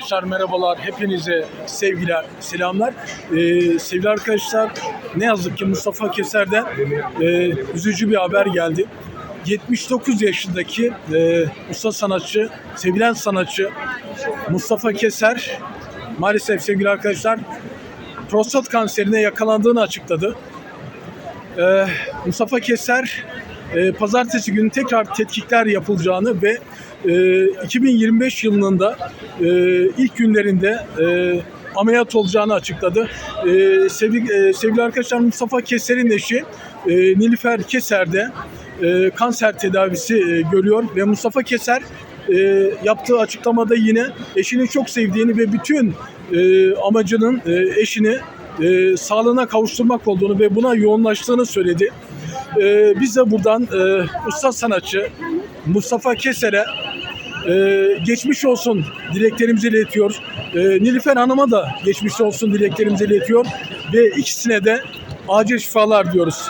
Arkadaşlar merhabalar, hepinize sevgiler, selamlar. Ee, sevgili arkadaşlar, ne yazık ki Mustafa Keser'den e, üzücü bir haber geldi. 79 yaşındaki e, usta sanatçı, sevilen sanatçı Mustafa Keser maalesef sevgili arkadaşlar prostat kanserine yakalandığını açıkladı. Ee, Mustafa Keser e, pazartesi günü tekrar tetkikler yapılacağını ve e, 2025 yılının da e, ilk günlerinde e, ameliyat olacağını açıkladı. E, sevgili, e, sevgili arkadaşlar Mustafa Keser'in eşi e, Nilüfer Keser e, kanser tedavisi e, görüyor ve Mustafa Keser e, yaptığı açıklamada yine eşini çok sevdiğini ve bütün e, amacının e, eşini e, sağlığına kavuşturmak olduğunu ve buna yoğunlaştığını söyledi. E, biz de buradan e, usta sanatçı Mustafa Keser'e e, geçmiş olsun dileklerimizi iletiyor. E, Nilüfer Hanım'a da geçmiş olsun dileklerimizi iletiyor. Ve ikisine de acil şifalar diyoruz.